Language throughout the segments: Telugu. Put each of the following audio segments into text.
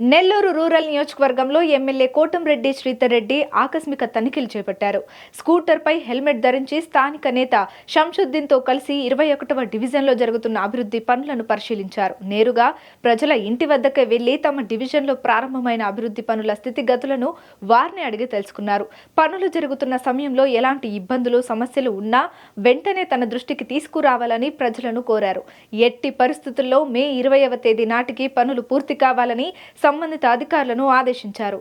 నెల్లూరు రూరల్ నియోజకవర్గంలో ఎమ్మెల్యే కోటంరెడ్డి శ్రీధర్ రెడ్డి ఆకస్మిక తనిఖీలు చేపట్టారు. స్కూటర్పై హెల్మెట్ ధరించి స్థానిక నేత షంషుద్దీన్తో కలిసి ఇరవై ఒకటవ డివిజన్లో జరుగుతున్న అభివృద్ధి పనులను పరిశీలించారు. నేరుగా ప్రజల ఇంటి వద్దకే వెళ్ళి తమ డివిజన్లో ప్రారంభమైన అభివృద్ధి పనుల స్థితిగతులను వారిని అడిగి తెలుసుకున్నారు. పనులు జరుగుతున్న సమయంలో ఎలాంటి ఇబ్బందులు సమస్యలు ఉన్నా వెంటనే తన దృష్టికి తీసుకురావాలని ప్రజలను కోరారు. ఎట్టి పరిస్థితుల్లో మే ఇరవైవ తేదీ నాటికి పనులు పూర్తి కావాలని సంబంధిత అధికారులను ఆదేశించారు.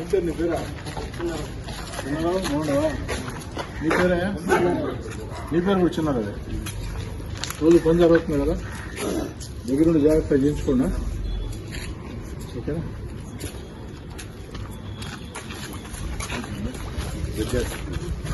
అంటే నీ పేరా నీ పేరే నీ పేరు కూడా చిన్నారు అదే రోజు పని జరుగుతుంది కదా దగ్గర నుండి జాగ్రత్త చేయించుకోండి ఓకేనా మీరు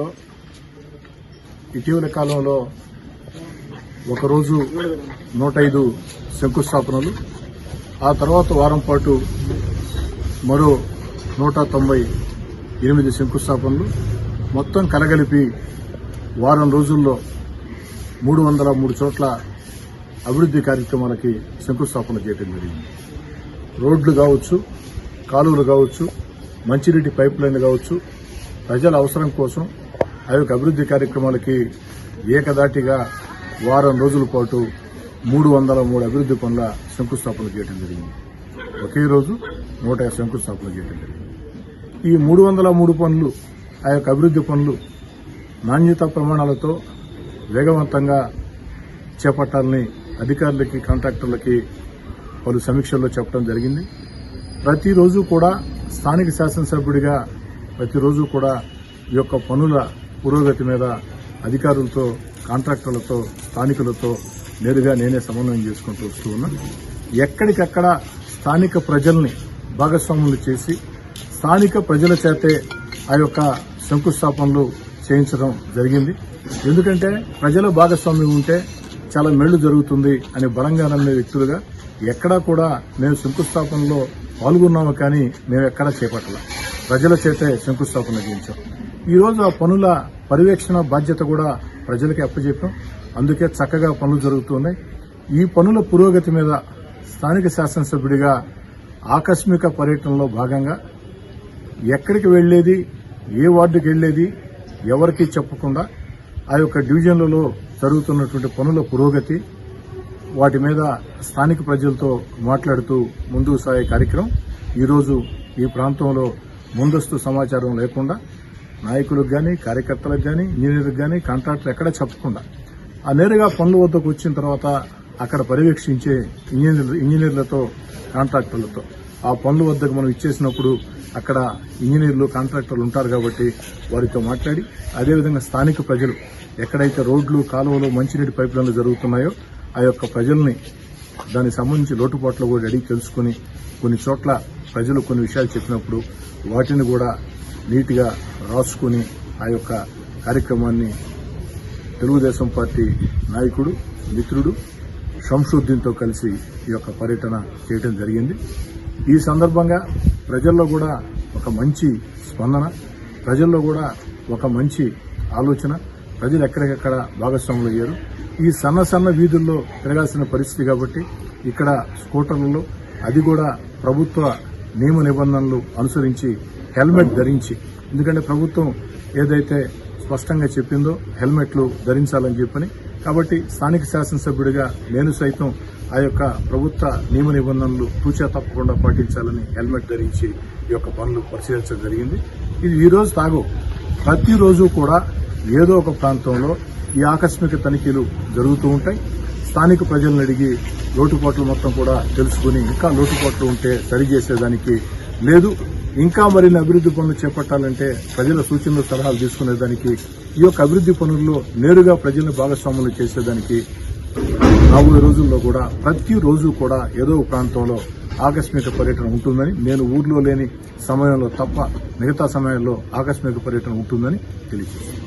లో ఇటీవల కాలంలో ఒకరోజు నూట ఐదు శంకుస్థాపనలు ఆ తర్వాత వారం పాటు మరో నూట తొంభై ఎనిమిది శంకుస్థాపనలు. మొత్తం కలగలిపి వారం రోజుల్లో మూడు వందల మూడు చోట్ల అభివృద్ధి కార్యక్రమాలకి శంకుస్థాపన చేయడం జరిగింది. రోడ్లు కావచ్చు కాలువలు కావచ్చు మంచినీటి పైప్ లైన్లు కావచ్చు ప్రజల అవసరం కోసం యొక్క అభివృద్ధి కార్యక్రమాలకి ఏకదాటిగా వారం రోజుల పాటు మూడు వందల మూడు అభివృద్ధి పనుల శంకుస్థాపన చేయడం జరిగింది. ఒకే రోజు నూట శంకుస్థాపన చేయడం జరిగింది. ఈ మూడు వందల మూడు పనులు ఆ యొక్క అభివృద్ధి పనులు నాణ్యత ప్రమాణాలతో వేగవంతంగా చేపట్టాలని అధికారులకి కాంట్రాక్టర్లకి పలు సమీక్షల్లో చెప్పడం జరిగింది. ప్రతిరోజు కూడా స్థానిక శాసనసభ్యుడిగా ప్రతిరోజు కూడా ఈ యొక్క పనుల పురోగతి మీద అధికారులతో కాంట్రాక్టర్లతో స్థానికులతో నేరుగా నేనే సమన్వయం చేసుకుంటూ వస్తూ ఉన్నా. ఎక్కడికక్కడ స్థానిక ప్రజల్ని భాగస్వాములు చేసి స్థానిక ప్రజల చేతే ఆ యొక్క శంకుస్థాపనలు చేయించడం జరిగింది. ఎందుకంటే ప్రజల భాగస్వామ్యం ఉంటే చాలా మెళ్ళు జరుగుతుంది అని బలంగా నమ్మే వ్యక్తులుగా ఎక్కడా కూడా మేము శంకుస్థాపనలో పాల్గొన్నాము కానీ మేము ఎక్కడా చేపట్టలే. ప్రజల చేతే శంకుస్థాపన చేయించాం. ఈ రోజు ఆ పనుల పర్యవేక్షణ బాధ్యత కూడా ప్రజలకి అప్పచెప్పాం అందుకే చక్కగా పనులు జరుగుతున్నాయి. ఈ పనుల పురోగతి మీద స్థానిక శాసనసభ్యుడిగా ఆకస్మిక పర్యటనలో భాగంగా ఎక్కడికి వెళ్ళేది ఏ వార్డుకి వెళ్ళేది ఎవరికీ చెప్పకుండా ఆ యొక్క డివిజన్లలో జరుగుతున్నటువంటి పనుల పురోగతి వాటి మీద స్థానిక ప్రజలతో మాట్లాడుతూ ముందుకు సాగే కార్యక్రమం. ఈరోజు ఈ ప్రాంతంలో ముందస్తు సమాచారం లేకుండా నాయకులకు కానీ కార్యకర్తలకు కానీ ఇంజనీర్లకు కానీ కాంట్రాక్టర్ ఎక్కడ చెప్పకుండా ఆ నేరుగా పనుల వద్దకు వచ్చిన తర్వాత అక్కడ పర్యవేక్షించే ఇంజనీర్లు ఇంజనీర్లతో కాంట్రాక్టర్లతో. ఆ పనుల వద్దకు మనం ఇచ్చేసినప్పుడు అక్కడ ఇంజనీర్లు కాంట్రాక్టర్లు ఉంటారు కాబట్టి వారితో మాట్లాడి అదేవిధంగా స్థానిక ప్రజలు ఎక్కడైతే రోడ్లు కాలువలు మంచినీటి పైప్ లైన్లు జరుగుతున్నాయో ఆ యొక్క ప్రజల్ని దానికి సంబంధించి లోటుపాట్లు కూడా అడిగి తెలుసుకుని కొన్ని చోట్ల ప్రజలు కొన్ని విషయాలు చెప్పినప్పుడు వాటిని కూడా నీట్గా రాసుకుని ఆ యొక్క కార్యక్రమాన్ని తెలుగుదేశం పార్టీ నాయకుడు మిత్రుడు షంషుద్దీన్తో కలిసి ఈ యొక్క పర్యటన చేయడం జరిగింది. ఈ సందర్భంగా ప్రజల్లో కూడా ఒక మంచి స్పందన ప్రజల్లో కూడా ఒక మంచి ఆలోచన. ప్రజలు ఎక్కడికెక్కడ భాగస్వాములు అయ్యారు? ఈ సన్న సన్న వీధుల్లో తిరగాల్సిన పరిస్థితి కాబట్టి ఇక్కడ స్కూటర్లలో అది కూడా ప్రభుత్వ నియమ నిబంధనలు అనుసరించి హెల్మెట్ ధరించి. ఎందుకంటే ప్రభుత్వం ఏదైతే స్పష్టంగా చెప్పిందో హెల్మెట్లు ధరించాలని చెప్పని. కాబట్టి స్థానిక శాసనసభ్యుడిగా నేను సైతం ఆ యొక్క ప్రభుత్వ నియమ నిబంధనలు తూచా తప్పకుండా పాటించాలని హెల్మెట్ ధరించి ఈ యొక్క పనులు పరిశీలించడం జరిగింది. ఇది ఈరోజు తాగు. ప్రతిరోజు కూడా ఏదో ఒక ప్రాంతంలో ఈ ఆకస్మిక తనిఖీలు జరుగుతూ ఉంటాయి. స్థానిక ప్రజలను అడిగి లోటుపాట్లు మొత్తం కూడా తెలుసుకుని ఇంకా లోటుపాట్లు ఉంటే సరిచేసేదానికి లేదు. ఇంకా మరిన్ని అభివృద్ది పనులు చేపట్టాలంటే ప్రజల సూచనలు సలహాలు తీసుకునేదానికి ఈ యొక్క అభివృద్ది పనుల్లో నేరుగా ప్రజలను భాగస్వాములు చేసేదానికి రాబోయే రోజుల్లో కూడా ప్రతి రోజు కూడా ఏదో ప్రాంతంలో ఆకస్మిక పర్యటన ఉంటుందని నేను ఊర్లో లేని సమయంలో తప్ప మిగతా సమయాల్లో ఆకస్మిక పర్యటన ఉంటుందని తెలియజేస్తాను